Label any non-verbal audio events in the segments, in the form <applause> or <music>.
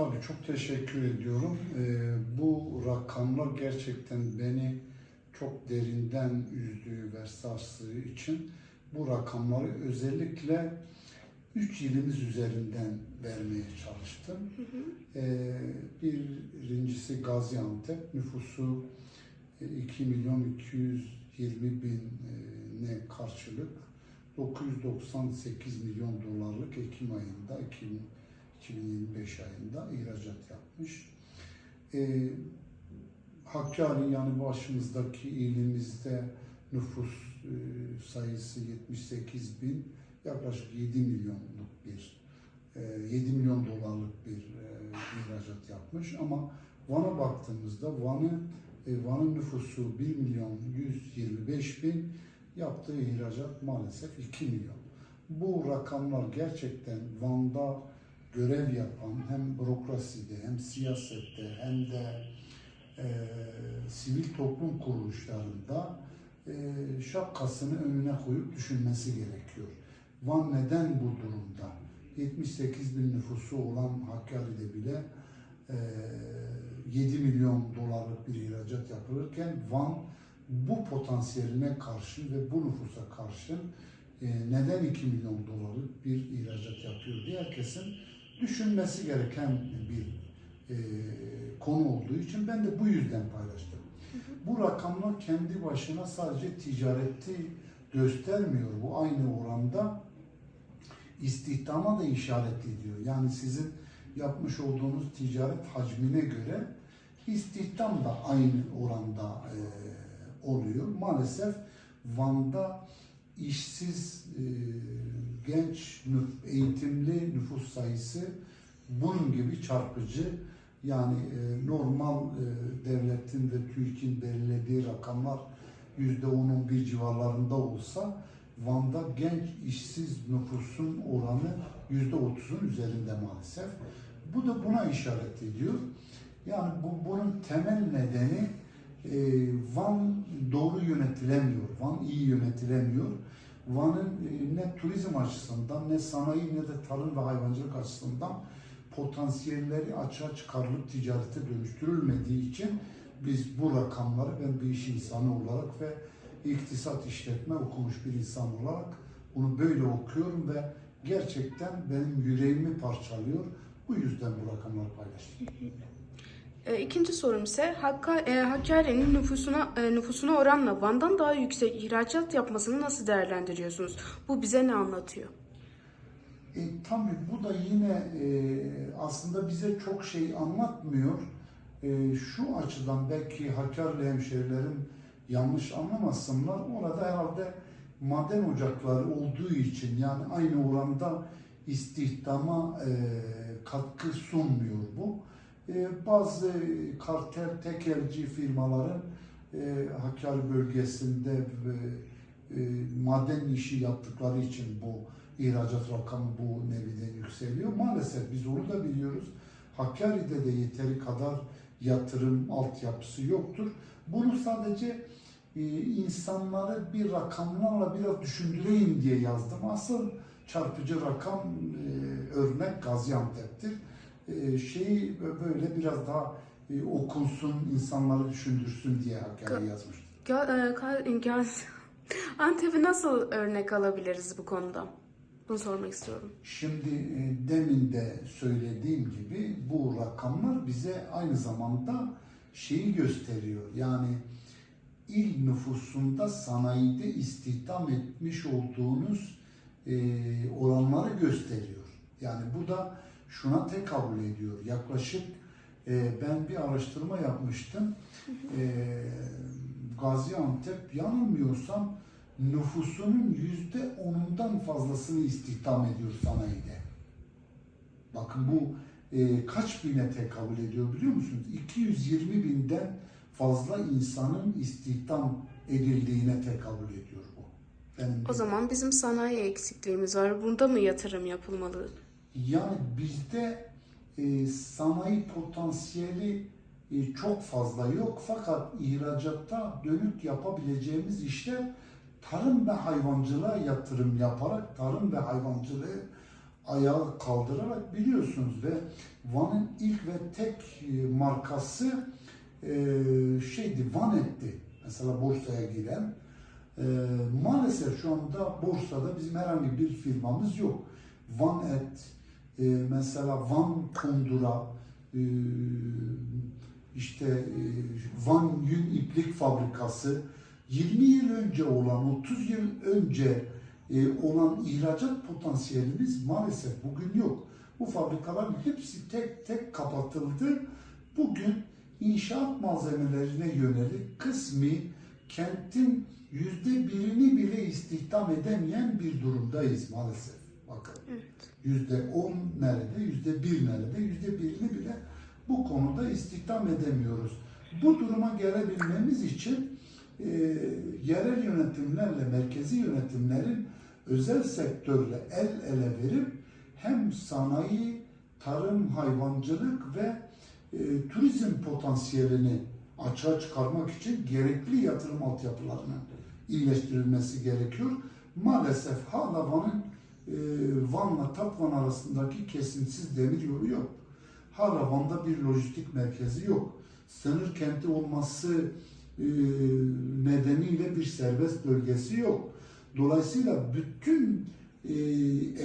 Tabii çok teşekkür ediyorum. Ee, bu rakamlar gerçekten beni çok derinden üzdüğü ve sarstığı için bu rakamları özellikle 3 ilimiz üzerinden vermeye çalıştım. Ee, birincisi Gaziantep nüfusu e, 2 milyon 220 bine karşılık 998 milyon dolarlık Ekim ayında 2000 2025 ayında ihracat yapmış. Ee, Hakkari yani başımızdaki ilimizde nüfus e, sayısı 78 bin yaklaşık 7 milyonluk bir e, 7 milyon dolarlık bir e, ihracat yapmış ama Van'a baktığımızda Van'ı e, Van'ın nüfusu 1 milyon 125 bin yaptığı ihracat maalesef 2 milyon. Bu rakamlar gerçekten Van'da görev yapan hem bürokraside hem siyasette hem de e, sivil toplum kuruluşlarında e, şapkasını önüne koyup düşünmesi gerekiyor. Van neden bu durumda? 78 bin nüfusu olan Hakkari'de bile e, 7 milyon dolarlık bir ihracat yapılırken Van bu potansiyeline karşı ve bu nüfusa karşı e, neden 2 milyon dolarlık bir ihracat yapıyor diye herkesin düşünmesi gereken bir e, konu olduğu için ben de bu yüzden paylaştım. Bu rakamlar kendi başına sadece ticareti göstermiyor. Bu aynı oranda istihdama da işaret ediyor. Yani sizin yapmış olduğunuz ticaret hacmine göre istihdam da aynı oranda e, oluyor. Maalesef Van'da işsiz e, genç eğitimli nüfus sayısı bunun gibi çarpıcı. Yani e, normal e, devletin ve TÜİK'in belirlediği rakamlar yüzde onun bir civarlarında olsa Van'da genç işsiz nüfusun oranı yüzde otuzun üzerinde maalesef. Bu da buna işaret ediyor. Yani bu bunun temel nedeni e, Van doğru yönetilemiyor. Van iyi yönetilemiyor. Van'ın e, ne turizm açısından ne sanayi ne de tarım ve hayvancılık açısından potansiyelleri açığa çıkarılıp ticarete dönüştürülmediği için biz bu rakamları ben bir iş insanı olarak ve iktisat işletme okumuş bir insan olarak bunu böyle okuyorum ve gerçekten benim yüreğimi parçalıyor. Bu yüzden bu rakamları paylaştım. E, İkinci sorum ise Hakka, e, Hakkari'nin nüfusuna e, nüfusuna oranla Van'dan daha yüksek ihracat yapmasını nasıl değerlendiriyorsunuz? Bu bize ne anlatıyor? E, tabii bu da yine e, aslında bize çok şey anlatmıyor. E, şu açıdan belki Hakkari'li hemşerilerim yanlış anlamasınlar. Orada herhalde maden ocakları olduğu için yani aynı oranda istihdama e, katkı sunmuyor bu. E, bazı kartel tekelci firmaların e, Hakkari bölgesinde e, e, maden işi yaptıkları için bu ihracat rakamı bu nevide yükseliyor. Maalesef biz onu da biliyoruz. Hakkari'de de yeteri kadar yatırım altyapısı yoktur. Bunu sadece insanları bir rakamlarla biraz düşündüreyim diye yazdım. Asıl çarpıcı rakam örnek Gaziantep'tir. E, şeyi böyle biraz daha e, okunsun, insanları düşündürsün diye Hakkari yazmıştım. Ga- e, Gaz- <laughs> Antep'i nasıl örnek alabiliriz bu konuda? Bunu sormak istiyorum. Şimdi e, demin de söylediğim gibi bu rakamlar bize aynı zamanda şeyi gösteriyor. Yani il nüfusunda sanayide istihdam etmiş olduğunuz e, oranları gösteriyor. Yani bu da şuna tekabül ediyor. Yaklaşık e, ben bir araştırma yapmıştım. E, Gaziantep yanılmıyorsam nüfusunun yüzde onundan fazlasını istihdam ediyor sanayide. Bakın bu e, kaç bine tekabül ediyor biliyor musunuz? 220 binden fazla insanın istihdam edildiğine tekabül ediyor bu. Benim O zaman bizim sanayi eksikliğimiz var. Bunda mı yatırım yapılmalı? Yani bizde e, sanayi potansiyeli e, çok fazla yok fakat ihracatta dönük yapabileceğimiz işler tarım ve hayvancılığa yatırım yaparak tarım ve hayvancılığı ayağa kaldırarak biliyorsunuz ve Van'ın ilk ve tek e, markası e, şeydi Vanet'ti. Mesela borsaya giren. E, maalesef şu anda borsada bizim herhangi bir firmamız yok. Vanet, e, mesela Van Kondura, e, işte e, Van Yün İplik Fabrikası 20 yıl önce olan, 30 yıl önce e, olan ihracat potansiyelimiz maalesef bugün yok. Bu fabrikaların hepsi tek tek kapatıldı. Bugün inşaat malzemelerine yönelik kısmi kentin yüzde birini bile istihdam edemeyen bir durumdayız maalesef. Bakın yüzde on nerede, yüzde bir nerede, yüzde birini bile bu konuda istihdam edemiyoruz. Bu duruma gelebilmemiz için e, yerel yönetimlerle merkezi yönetimlerin özel sektörle el ele verip hem sanayi, tarım, hayvancılık ve e, turizm potansiyelini açığa çıkarmak için gerekli yatırım altyapılarının iyileştirilmesi gerekiyor. Maalesef hala Van'ın Van'la Tatvan arasındaki kesintisiz demir yolu yok. Hala Van'da bir lojistik merkezi yok. Sınır kenti olması e, nedeniyle bir serbest bölgesi yok. Dolayısıyla bütün e,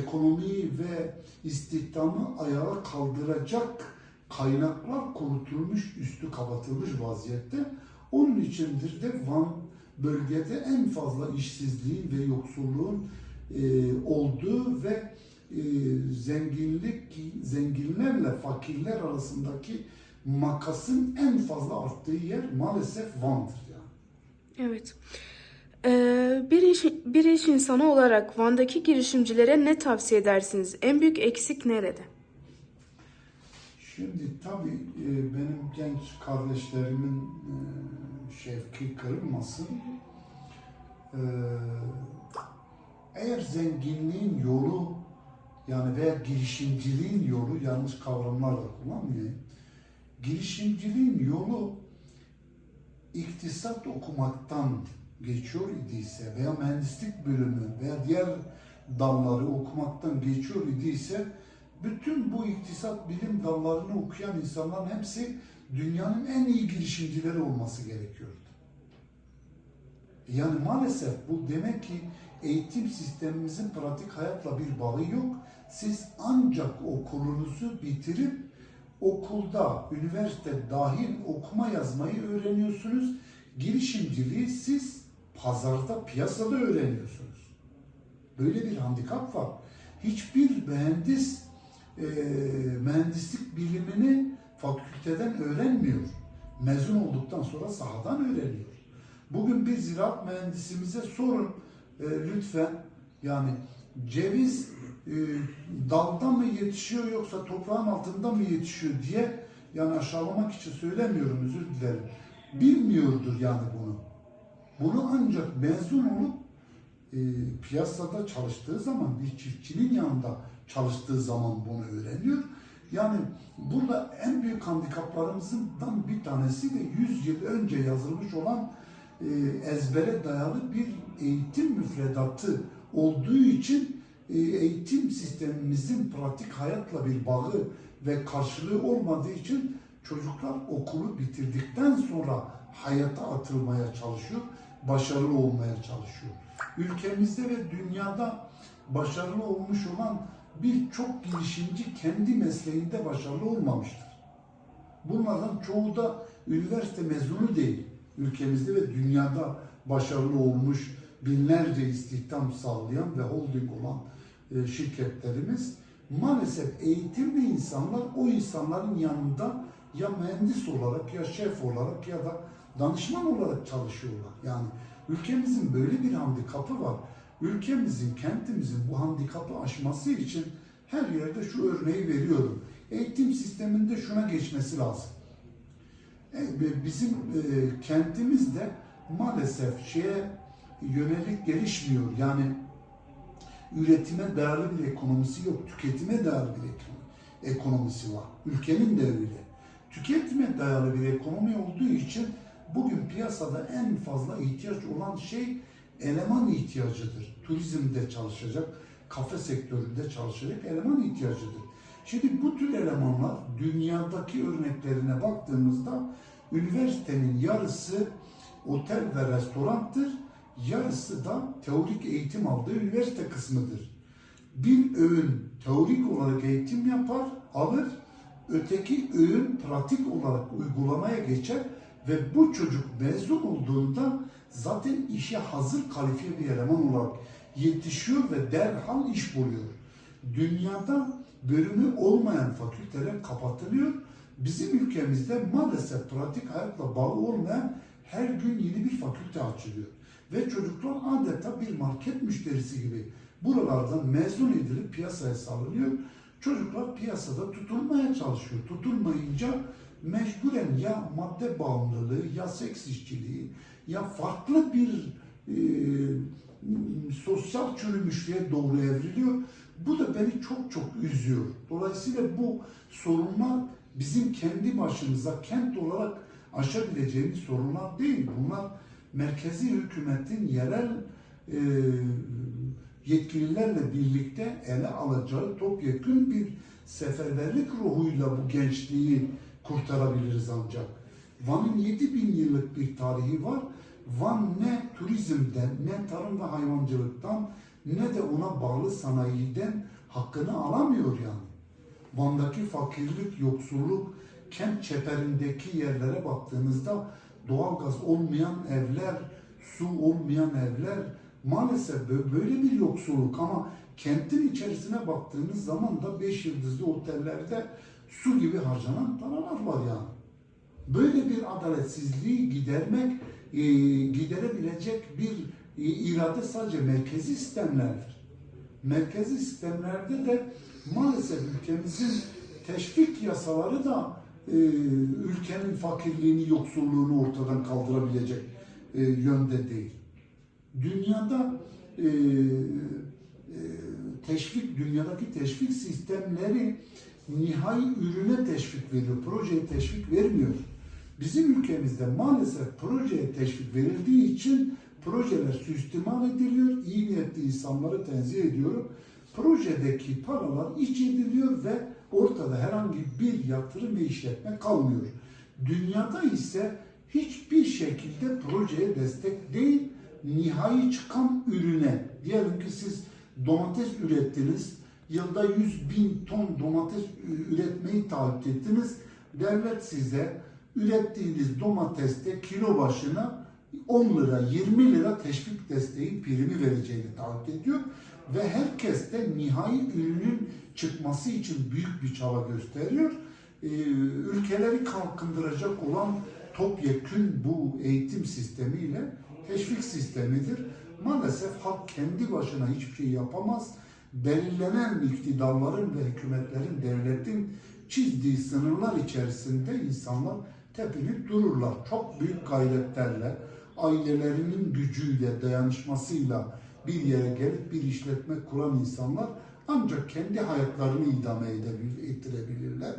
ekonomiyi ve istihdamı ayağa kaldıracak kaynaklar kurutulmuş, üstü kapatılmış vaziyette. Onun içindir de Van bölgede en fazla işsizliğin ve yoksulluğun olduğu ve e, zenginlik zenginlerle fakirler arasındaki makasın en fazla arttığı yer maalesef Van'dır yani. Evet. Ee, bir iş, bir iş insanı olarak Van'daki girişimcilere ne tavsiye edersiniz? En büyük eksik nerede? Şimdi tabii e, benim genç kardeşlerimin e, şevki kırılmasın. E, eğer zenginliğin yolu yani veya girişimciliğin yolu yanlış kavramlarla kullanmayayım. Girişimciliğin yolu iktisat okumaktan geçiyor idiyse veya mühendislik bölümü veya diğer dalları okumaktan geçiyor idiyse bütün bu iktisat bilim dallarını okuyan insanların hepsi dünyanın en iyi girişimcileri olması gerekiyordu. Yani maalesef bu demek ki eğitim sistemimizin pratik hayatla bir bağı yok. Siz ancak okulunuzu bitirip okulda, üniversite dahil okuma yazmayı öğreniyorsunuz. Girişimciliği siz pazarda, piyasada öğreniyorsunuz. Böyle bir handikap var. Hiçbir mühendis e, mühendislik bilimini fakülteden öğrenmiyor. Mezun olduktan sonra sahadan öğreniyor. Bugün bir ziraat mühendisimize sorun e, lütfen yani ceviz e, dalda mı yetişiyor yoksa toprağın altında mı yetişiyor diye yani aşağılamak için söylemiyorum özür dilerim. Bilmiyordur yani bunu. Bunu ancak mezun olup e, piyasada çalıştığı zaman bir çiftçinin yanında çalıştığı zaman bunu öğreniyor. Yani burada en büyük handikaplarımızdan bir tanesi de 100 yıl önce yazılmış olan ezbere dayalı bir eğitim müfredatı olduğu için e, eğitim sistemimizin pratik hayatla bir bağı ve karşılığı olmadığı için çocuklar okulu bitirdikten sonra hayata atılmaya çalışıyor, başarılı olmaya çalışıyor. Ülkemizde ve dünyada başarılı olmuş olan birçok girişimci kendi mesleğinde başarılı olmamıştır. Bunlardan çoğu da üniversite mezunu değil. Ülkemizde ve dünyada başarılı olmuş, binlerce istihdam sağlayan ve holding olan e, şirketlerimiz maalesef eğitimli insanlar o insanların yanında ya mühendis olarak ya şef olarak ya da danışman olarak çalışıyorlar. Yani ülkemizin böyle bir handikapı var. Ülkemizin, kentimizin bu handikapı aşması için her yerde şu örneği veriyorum. Eğitim sisteminde şuna geçmesi lazım. Bizim e, kentimiz de maalesef şeye yönelik gelişmiyor. Yani üretime dayalı bir ekonomisi yok. Tüketime dayalı bir ekonomi- ekonomisi var. Ülkenin de öyle. Tüketime dayalı bir ekonomi olduğu için bugün piyasada en fazla ihtiyaç olan şey eleman ihtiyacıdır. Turizmde çalışacak, kafe sektöründe çalışacak eleman ihtiyacıdır. Şimdi bu tür elemanlar dünyadaki örneklerine baktığımızda üniversitenin yarısı otel ve restoranttır, yarısı da teorik eğitim aldığı üniversite kısmıdır. Bir öğün teorik olarak eğitim yapar, alır, öteki öğün pratik olarak uygulamaya geçer ve bu çocuk mezun olduğunda zaten işe hazır kalifiye bir eleman olarak yetişiyor ve derhal iş buluyor. Dünyada bölümü olmayan fakülteler kapatılıyor. Bizim ülkemizde maalesef pratik hayatla bağı olmayan her gün yeni bir fakülte açılıyor. Ve çocuklar adeta bir market müşterisi gibi buralardan mezun edilip piyasaya salınıyor. Çocuklar piyasada tutulmaya çalışıyor. Tutulmayınca mecburen ya madde bağımlılığı ya seks işçiliği ya farklı bir e, sosyal çürümüşlüğe doğru evriliyor. Bu da beni çok çok üzüyor. Dolayısıyla bu sorunlar bizim kendi başımıza kent olarak aşabileceğimiz sorunlar değil. Bunlar merkezi hükümetin yerel e, yetkililerle birlikte ele alacağı topyekun bir seferberlik ruhuyla bu gençliği kurtarabiliriz ancak. Van'ın 7000 yıllık bir tarihi var. Van ne turizmden, ne tarım ve hayvancılıktan, ne de ona bağlı sanayiden hakkını alamıyor yani. Van'daki fakirlik, yoksulluk, kent çeperindeki yerlere baktığınızda doğalgaz olmayan evler, su olmayan evler, maalesef bö- böyle bir yoksulluk ama kentin içerisine baktığınız zaman da 5 yıldızlı otellerde su gibi harcanan paralar var yani. Böyle bir adaletsizliği gidermek, giderebilecek bir irade sadece merkezi sistemlerdir. Merkezi sistemlerde de maalesef ülkemizin teşvik yasaları da e, ülkenin fakirliğini, yoksulluğunu ortadan kaldırabilecek e, yönde değil. Dünyada e, e, teşvik, dünyadaki teşvik sistemleri nihai ürüne teşvik veriyor, projeye teşvik vermiyor. Bizim ülkemizde maalesef projeye teşvik verildiği için projeler suistimal ediliyor, iyi niyetli insanları tenzih ediyorum. Projedeki paralar iç ediliyor ve ortada herhangi bir yatırım ve işletme kalmıyor. Dünyada ise hiçbir şekilde projeye destek değil, nihai çıkan ürüne, diyelim ki siz domates ürettiniz, yılda 100 bin ton domates üretmeyi taahhüt ettiniz. Devlet size ürettiğiniz domateste kilo başına 10 lira, 20 lira teşvik desteği primi vereceğini taahhüt ediyor. Ve herkes de nihai ürünün çıkması için büyük bir çaba gösteriyor. Ee, ülkeleri kalkındıracak olan topyekün bu eğitim sistemiyle teşvik sistemidir. Maalesef halk kendi başına hiçbir şey yapamaz. Belirlenen iktidarların ve hükümetlerin, devletin çizdiği sınırlar içerisinde insanlar tepinip dururlar. Çok büyük gayretlerle, ailelerinin gücüyle, dayanışmasıyla bir yere gelip bir işletme kuran insanlar ancak kendi hayatlarını idame ettirebilirler.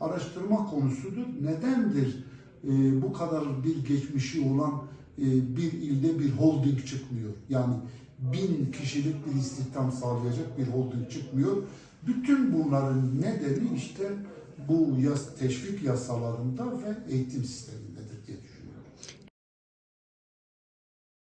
Araştırma konusudur. Nedendir e, bu kadar bir geçmişi olan e, bir ilde bir holding çıkmıyor? Yani bin kişilik bir istihdam sağlayacak bir holding çıkmıyor. Bütün bunların nedeni işte bu yas, teşvik yasalarında ve eğitim sistemi.